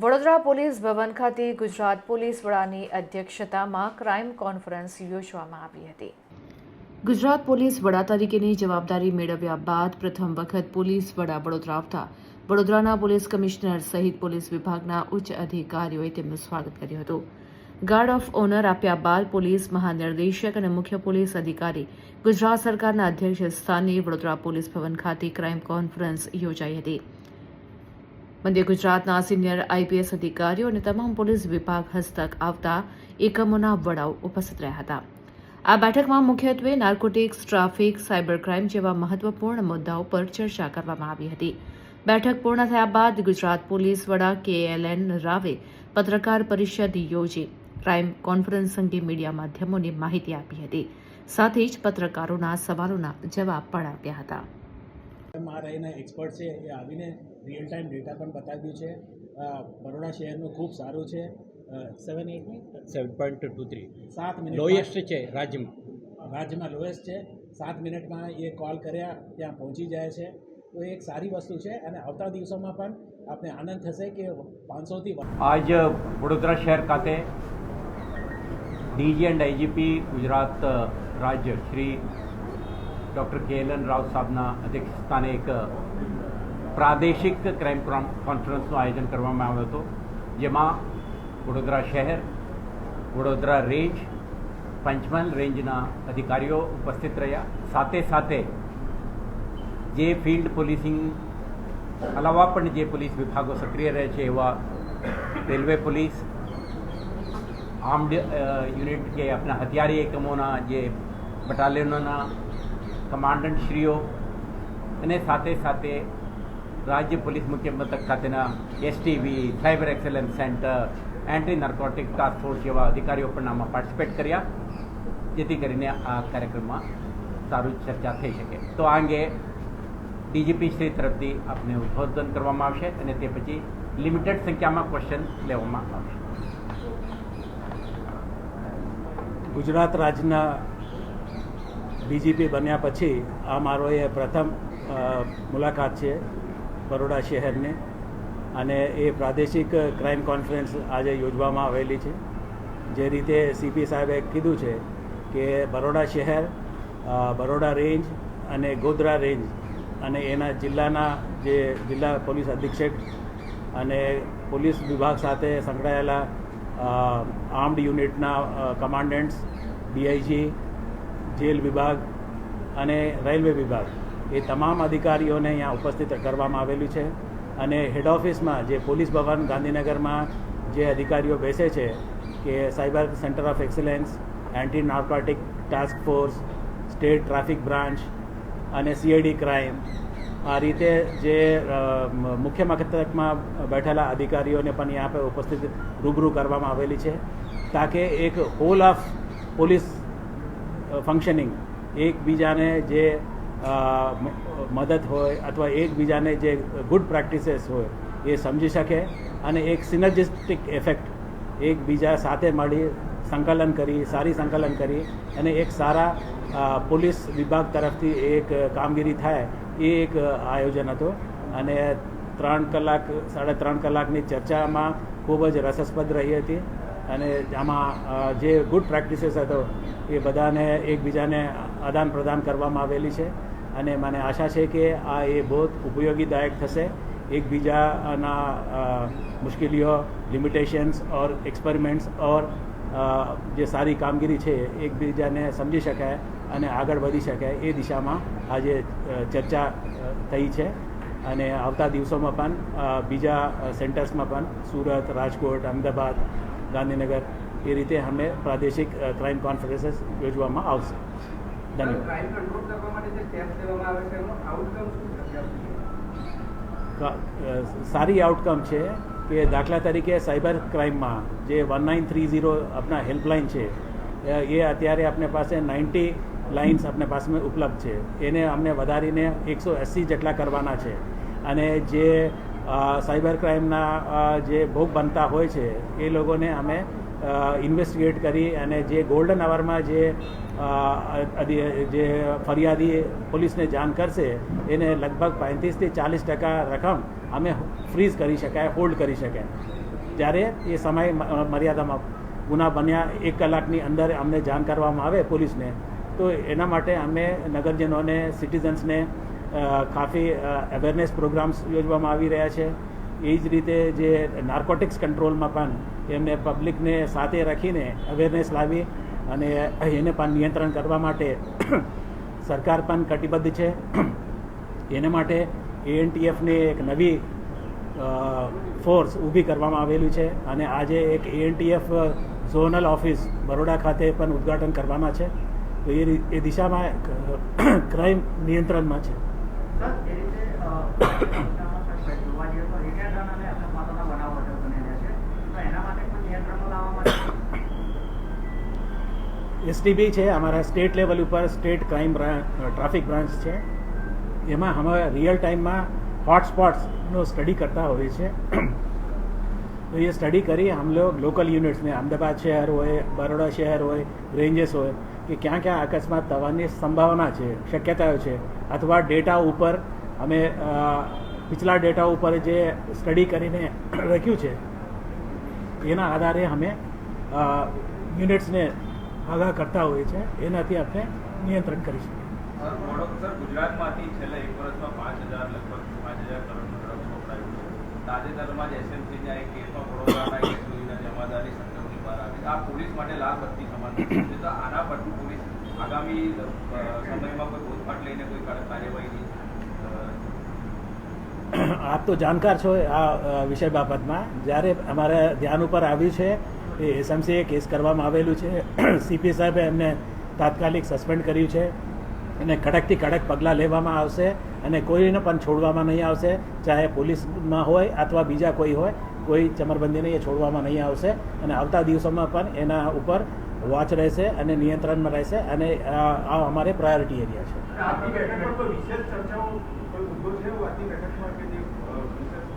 Vadodara police ભવન ખાતે Gujarat police વડાની અધ્યક્ષતામાં ક્રાઇમ કોન્ફરન્સ યોજવામાં આવી હતી. ગુજરાત પોલીસ વડા તરીકેની જવાબદારી મેળવ્યા બાદ પ્રથમ વખત પોલીસ વડા વડોદરા આવતા વડોદરાના પોલીસ કમિશનર સહિત પોલીસ વિભાગના ઉચ્ચ અધિકારીઓએ તેમનું સ્વાગત કર્યું હતું. ગાર્ડ ઓફ ઓનર આપ્યા બાદ પોલીસ મહાનિર્દેશક અને મુખ્ય પોલીસ અધિકારી ગુજરાત સરકારના અધ્યક્ષ સ્થાને વડોદરા પોલીસ ભવન ખાતે ક્રાઇમ કોન્ફરન્સ યોજાઈ હતી. મધ્ય ગુજરાતના સિનિયર આઈપીએસ અધિકારીઓ અને તમામ પોલીસ વિભાગ હસ્તક આવતા એકમોના વડાઓ ઉપસ્થિત રહ્યા હતા. આ બેઠકમાં મુખ્યત્વે નાર્કોટિક્સ, ટ્રાફિક, સાયબર ક્રાઇમ જેવા મહત્વપૂર્ણ મુદ્દાઓ પર ચર્ચા કરવામાં આવી હતી. બેઠક પૂર્ણ થયા બાદ ગુજરાત પોલીસ વડા કે એલ એન રાવે પત્રકાર પરિષદ યોજી ક્રાઇમ કોન્ફરન્સ અંગે મીડિયા માધ્યમોને માહિતી આપી હતી. સાથે જ પત્રકારોના સવાલોના જવાબ પણ આપ્યા હતા. માં રહીને એક્સપર્ટ છે એ આવીને રિયલ ટાઈમ ડેટા પણ બતાવ્યું છે. બરોડા શહેરનું ખૂબ સારું છે. Seven at seven point two three સાત મિનિટ લોએસ્ટ છે રાજ્યમાં. રાજ્યમાં લોએસ્ટ છે. સાત મિનિટમાં એ કોલ કર્યા ત્યાં પહોંચી જાય છે. તો એ એક સારી વસ્તુ છે અને આવતા દિવસોમાં પણ આપણે આનંદ થશે કે પાંચસોથી આજ વડોદરા શહેર ખાતે ડીજી એન્ડ આઈજીપી ગુજરાત રાજ્ય Shri doctor K L N Rao સાહેબના અધ્યક્ષસ્થાને એક પ્રાદેશિક ક્રાઇમ કોન્ફરન્સનું આયોજન કરવામાં આવ્યું હતું, જેમાં વડોદરા શહેર, વડોદરા રેન્જ, પંચમહાલ રેન્જના અધિકારીઓ ઉપસ્થિત રહ્યા. સાથે સાથે જે ફિલ્ડ પોલીસિંગ, અલાવા પણ જે પોલીસ વિભાગો સક્રિય રહે છે, એવા રેલવે પોલીસ, આર્મ્ડ યુનિટ કે આપણા હથિયારી એકમોના જે બટાલિયનોના કમાન્ડન્ટશ્રીઓ અને સાથે સાથે રાજ્ય પોલીસ મુખ્ય મથક ખાતેના STV cyber excellence centre anti narcotic task force જેવા અધિકારીઓ પણ આમાં પાર્ટિસિપેટ કર્યા, જેથી કરીને આ કાર્યક્રમમાં સારું ચર્ચા થઈ શકે. તો આ અંગે ડીજીપી શ્રી તરફથી આપને ઉદ્બોધન કરવામાં આવશે અને તે પછી લિમિટેડ સંખ્યામાં ક્વેશ્ચન લેવામાં આવશે. ગુજરાત રાજ્યના ડીજીપી બન્યા પછી આ મારો એ પ્રથમ મુલાકાત છે બરોડા શહેરની અને એ પ્રાદેશિક ક્રાઇમ કોન્ફરન્સ આજે યોજવામાં આવેલી છે. જે રીતે સીપી સાહેબે કીધું છે કે બરોડા શહેર બરોડા રેન્જ અને ગોધરા રેન્જ અને એના જિલ્લાના જે જિલ્લા પોલીસ અધિક્ષક અને પોલીસ વિભાગ સાથે સંકળાયેલા આર્મ્ડ યુનિટના કમાન્ડન્ટ્સ ડીઆઈજી જેલ વિભાગ અને રેલવે વિભાગ એ તમામ અધિકારીઓને અહીંયા ઉપસ્થિત કરવામાં આવેલું છે. અને હેડ ઓફિસમાં જે પોલીસ ભવન ગાંધીનગરમાં જે અધિકારીઓ બેસે છે કે cyber centre of excellence, anti narcotic task force, state traffic branch અને સીઆઈડી ક્રાઇમ આ રીતે જે મુખ્ય મથકમાં બેઠેલા અધિકારીઓને પણ અહીંયા પર ઉપસ્થિત રૂબરૂ કરવામાં આવેલી છે, તાકે એક હોલ ઓફ પોલીસ ફંક્શનિંગ એકબીજાને જે મદદ હોય અથવા એકબીજાને જે ગુડ પ્રેક્ટિસીસ હોય એ સમજી શકે અને એક સિનર્જિસ્ટિક ઇફેક્ટ એકબીજા સાથે મળી સંકલન કરી, સારી સંકલન કરી અને એક સારા પોલીસ વિભાગ તરફથી એક કામગીરી થાય એ એક આયોજન હતું. અને ત્રણ કલાક, સાડા ત્રણ કલાકની ચર્ચામાં ખૂબ જ રસસ્પદ રહી હતી. અને આમાં જે ગુડ પ્રેક્ટિસીસ હતો એ બધાને એકબીજાને આદાન પ્રદાન કરવામાં આવેલી છે. અને મને આશા છે કે આ એ બહુ ઉપયોગીદાયક થશે. એકબીજાના મુશ્કેલીઓ, લિમિટેશન્સ ઓર એક્સપેરિમેન્ટ્સ ઓર જે સારી કામગીરી છે, એકબીજાને સમજી શકાય અને આગળ વધી શકાય એ દિશામાં આજે ચર્ચા થઈ છે. અને આવતા દિવસોમાં પણ બીજા સેન્ટર્સમાં પણ, સુરત, રાજકોટ, અમદાવાદ, ગાંધીનગર એ રીતે અમે પ્રાદેશિક ક્રાઇમ કોન્ફરન્સીસ યોજવામાં આવશે. ધન્યવાદ. સારી આઉટકમ છે કે દાખલા તરીકે સાયબર ક્રાઇમમાં જે વન નાઇન થ્રી ઝીરો આપણા હેલ્પલાઇન છે એ અત્યારે આપણે પાસે નાઇન્ટી લાઇન્સ આપણે પાસે ઉપલબ્ધ છે. એને અમને વધારીને એકસો એંસી જેટલા કરવાના છે. અને જે સાયબર ક્રાઇમના જે ભોગ બનતા હોય છે એ લોકોને અમે ઇન્વેસ્ટિગેટ કરી અને જે ગોલ્ડન અવરમાં જે જે ફરિયાદી પોલીસને જાણ કરશે, એને લગભગ પાંત્રીસથી ચાલીસ ટકા રકમ અમે ફ્રીઝ કરી શકાય હોલ્ડ કરી શકાય. જ્યારે એ સમય મર્યાદામાં ગુના બન્યા, એક કલાકની અંદર અમને જાણ કરવામાં આવે પોલીસને, તો એના માટે અમે નગરજનોને સિટીઝન્સને કાફી અવેરનેસ પ્રોગ્રામ્સ યોજવામાં આવી રહ્યા છે. એ જ રીતે જે નાર્કોટિક્સ કંટ્રોલમાં પણ એમને પબ્લિકને સાથે રાખીને અવેરનેસ લાવી અને એને પણ નિયંત્રણ કરવા માટે સરકાર પણ કટિબદ્ધ છે. એને માટે એએનટીએફની એક નવી ફોર્સ ઊભી કરવામાં આવેલી છે અને આજે એક એએનટીએફ ઝોનલ ઓફિસ બરોડા ખાતે પણ ઉદ્ઘાટન કરવાના છે. તો એ એ દિશામાં ક્રાઇમ નિયંત્રણમાં છે સર એ રીતે અ, જોવા જઈએ તો રિટેશન અને અકસ્માતોના બનાવો વધુ બની રહ્યા છે તો એના માટે કોઈ નિયંત્રણો લાવવા માટે એસટીબી છે, અમારા સ્ટેટ લેવલ ઉપર સ્ટેટ ક્રાઇમ ટ્રાફિક બ્રાન્ચ છે. એમાં અમે રિયલ ટાઈમમાં હોટસ્પોટ્સનો સ્ટડી કરતા હોઈએ છીએ તો એ સ્ટડી કરી હમ લોગ લોકલ યુનિટ્સને અમદાવાદ શહેર હોય, બરોડા શહેર હોય રેન્જેસ હોય, કે ક્યાં ક્યાં અકસ્માત થવાની સંભાવના છે, શક્યતાઓ છે, અથવા ડેટા ઉપર અમે પિછલા ડેટા ઉપર જે સ્ટડી કરીને રખ્યું છે, એના આધારે અમે યુનિટ્સને આગાહ કરતા હોય છે એનાથી આપણે નિયંત્રણ કરી શકીએ. સર ગુજરાતમાંથી છેલ્લા એક વર્ષમાં પાંચ હજાર લગભગ પાંચ હજાર કરોડનું ડ્રગ્સ વપરાયું છે. તાજેતરમાં જ એસએમસીના એક કેસમાં વડોદરાના એક સુધીના જમાદારી સંજોગની બહાર આવી. આ પોલીસ માટે લાલ બત્તી સમાન છે. તો આના પર પોલીસ આગામી સમયમાં કોઈ બોધપાઠ લઈને કોઈ કડક કાર્યવાહી અ, આપ તો જાણકાર છો આ વિષય બાબતમાં. જ્યારે અમારે ધ્યાન ઉપર આવ્યું છે એ એસએમસીએ કેસ કરવામાં આવેલું છે. સીપી સાહેબે એમને તાત્કાલિક સસ્પેન્ડ કર્યું છે. અને કડકથી કડક પગલાં લેવામાં આવશે અને કોઈને પણ છોડવામાં નહીં આવશે. ચાહે પોલીસમાં હોય અથવા બીજા કોઈ હોય, કોઈ ચમરબંધીને એ છોડવામાં નહીં આવશે. અને આવતા દિવસોમાં પણ એના ઉપર વોચ રહેશે અને નિયંત્રણમાં રહેશે અને આ અમારે પ્રાયોરિટી એરિયા છે.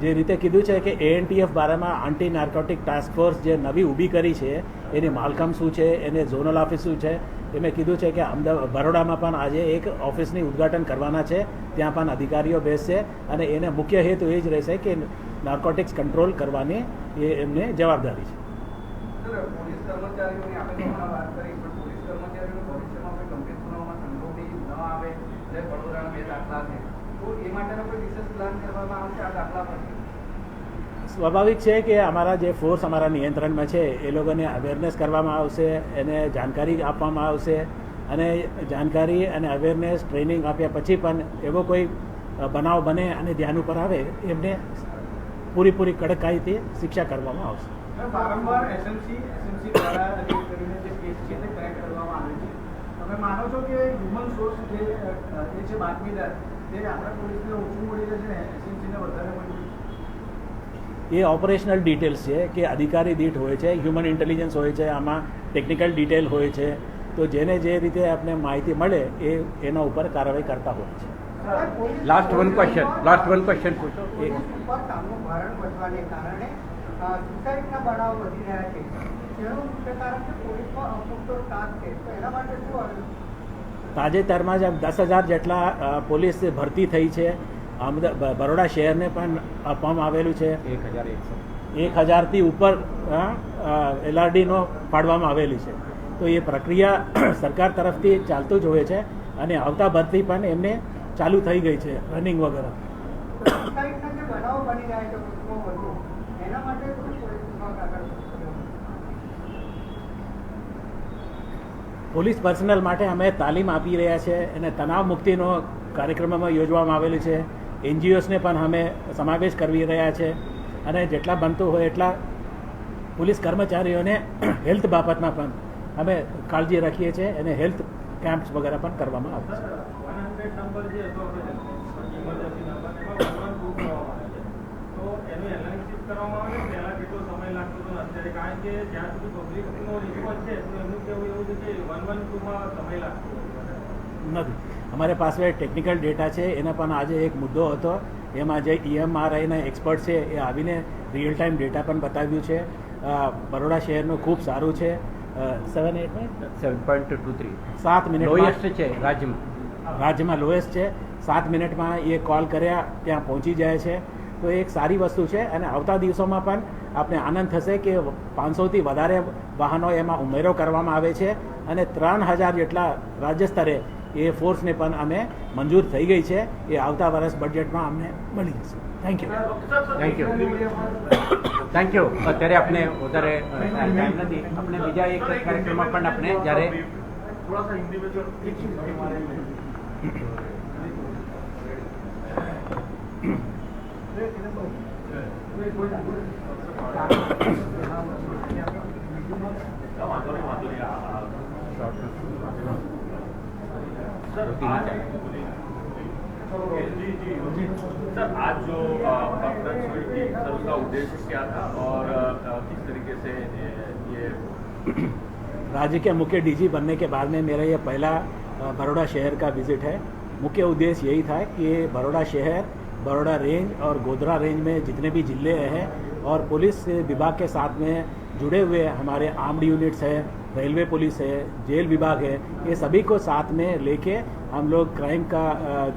જે રીતે કીધું છે કે એએનટીએફ બારામાં આન્ટી નાર્કોટિક ટાસ્ક ફોર્સ જે નવી ઊભી કરી છે, એની માલકમ શું છે, એને ઝોનલ ઓફિસ શું છે, એ મેં કીધું છે કે અમદાવાદ, બરોડામાં પણ આજે એક ઓફિસની ઉદ્ઘાટન કરવાના છે, ત્યાં પણ અધિકારીઓ બેસશે અને એને મુખ્ય હેતુ એ જ રહેશે કે નાર્કોટિક્સ કંટ્રોલ કરવાની એ એમને જવાબદારી છે. એ માટેનો કોઈ વિશેષ પ્લાન કરવામાં આવશે, આ દાખલા પછી સ્વાભાવિક છે કે અમારા જે ફોર્સ અમારા નિયંત્રણમાં છે, એ લોકોને અવેરનેસ કરવામાં આવશે, એને જાણકારી આપવામાં આવશે અને જાણકારી અને અવેરનેસ ટ્રેનિંગ આપ્યા પછી પણ એવો કોઈ બનાવ બને અને ધ્યાન ઉપર આવે, એમને પૂરેપૂરી કડકાઈથી શિક્ષા કરવામાં આવશે. માનો છો કે હ્યુમન સોર્સ જે છે બાતમીદાર, તે આપણા પોલીસને ઓછું મળી જશે ને? એસએમસીને વધારે મળી એ ઓપરેશનલ ડિટેલ્સ છે કે અધિકારી દીઠ હોય છે હ્યુમન ઇન્ટેલિજન્સ હોય છે આમાં ટેકનિકલ ડિટેલ હોય છે. તો જેને જે રીતે આપણે માહિતી મળે એ એના ઉપર કાર્યવાહી કરતા હોય છે. Last one question last one question પૂછો. પોલીસ ઉપર કામનું ભારણ વધવાને કારણે અ, સુસાઇડના બનાવો વધી રહ્યા છે. તેનું મુખ્ય કારણ છે પોલીસમાં અપૂરતો સ્ટાફ છે. તો એના માટે શું આવે તાજેતરમાં જ દસ હજાર જેટલા પોલીસ ભરતી થઈ છે. અમદા બરોડા શહેરને પણ આપવામાં આવેલું છે. એક હજાર એકસો. એક હજારથી ઉપર એલઆરડીનો પાડવામાં આવેલી છે. તો એ પ્રક્રિયા સરકાર તરફથી ચાલતું જ હોય છે અને આવતા ભરતી પણ એમને ચાલુ થઈ ગઈ છે રનિંગ વગેરે. પોલીસ પર્સનલ માટે અમે તાલીમ આપી રહ્યા છે અને તણાવ મુક્તિનો કાર્યક્રમમાં યોજવામાં આવેલું છે. એનજીઓસને પણ અમે સમાવેશ કરવી રહ્યા છે અને જેટલા બનતું હોય એટલા પોલીસ કર્મચારીઓને હેલ્થ બાબતમાં પણ અમે કાળજી રાખીએ છીએ અને હેલ્થ કેમ્પ્સ વગેરે પણ કરવામાં આવે છે. નથી. અમારી પાસે ટેકનિકલ ડેટા છે એના પણ આજે એક મુદ્દો હતો. એમાં જે ઈએમઆરઆઈના એક્સપર્ટ છે એ આવીને રિયલ ટાઈમ ડેટા પણ બતાવ્યું છે. બરોડા શહેરનું ખૂબ સારું છે. Seven at seven point two three સાત મિનિટ લોએસ્ટ છે રાજ્યમાં? રાજ્યમાં લોએસ્ટ છે. સાત મિનિટમાં એ કોલ કર્યા ત્યાં પહોંચી જાય છે. તો એ એક સારી વસ્તુ છે અને આવતા દિવસોમાં પણ આપણે આનંદ થશે કે પાંચસોથી વધારે વાહનો એમાં ઉમેરો કરવામાં આવે છે અને ત્રણ હજાર જેટલા રાજ્ય સ્તરે એ ફોર્સને પણ અમે મંજૂર થઈ ગઈ છે. એ આવતા વર્ષ બજેટમાં અમને મળી જશે. Thank you thank you thank you અત્યારે આપણે વધારે ટાઈમ નથી. આપણે બીજા એક કાર્યક્રમમાં પણ આપણે જ્યારે Thank you. सर आज जो कॉन्फ्रेंस हुई थी सर उसका उद्देश्य क्या था? और किस तरीके से ये- राज्य के मुख्य डीजी बनने के बाद में मेरा ये पहला बड़ौदा शहर का विज़िट है। मुख्य उद्देश्य यही था कि बड़ौदा शहर बड़ौदा रेंज और गोधरा रेंज में जितने भी ज़िले हैं और पुलिस विभाग के साथ में जुड़े हुए हमारे आर्म्ड यूनिट्स है रेलवे पुलिस है जेल विभाग है, ये सभी को साथ में लेके हम लोग क्राइम का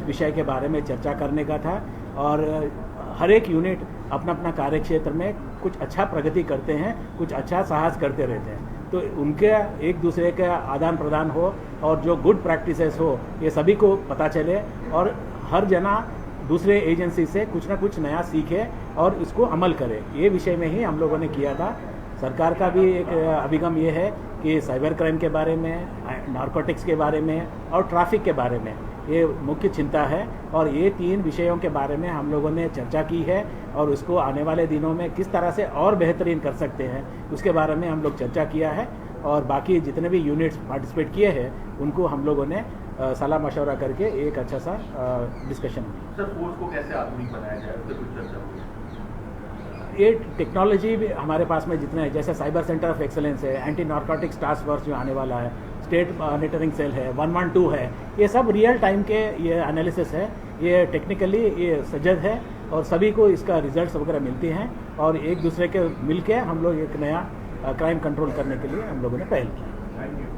विषय के बारे में चर्चा करने का था और हर एक यूनिट अपना अपना कार्य क्षेत्र में कुछ अच्छा प्रगति करते हैं, कुछ अच्छा साहस करते रहते हैं। तो उनके एक दूसरे का आदान प्रदान हो और जो गुड प्रैक्टिसेस हो, ये सभी को पता चले और हर जना दूसरे एजेंसी से कुछ ना कुछ नया सीखे और इसको अमल करे। ये विषय में ही हम लोगों ने किया था। सरकार का भी एक अभिगम ये है कि साइबर क्राइम के बारे में, नारकोटिक्स के बारे में और ट्रैफ़िक के बारे में ये मुख्य चिंता है और ये तीन विषयों के बारे में हम लोगों ने चर्चा की है और उसको आने वाले दिनों में किस तरह से और बेहतरीन कर सकते हैं उसके बारे में हम लोग चर्चा किया है और बाकी जितने भी यूनिट्स पार्टिसिपेट किए हैं, उनको हम लोगों ने सलाह मशवरा करके एक अच्छा सा डिस्कशन सर फोर्स को कैसे आधुनिक बनाया जाए, उससे कुछ चर्चा ये टेक्नोलॉजी भी हमारे पास में जितने हैं जैसे साइबर सेंटर ऑफ़ एक्सेलेंस है एंटी नार्कोटिक्स टास्क फोर्स जो आने वाला है स्टेट मॉनिटरिंग सेल है वन वन टू है ये सब रियल टाइम के ये एनालिसिस है ये टेक्निकली ये सजग है और सभी को इसका रिजल्ट्स वगैरह मिलती हैं और एक दूसरे के मिल के हम लोग एक नया uh, क्राइम कंट्रोल करने के लिए हम लोगों ने पहल किया।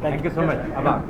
थैंक यू सो मच अब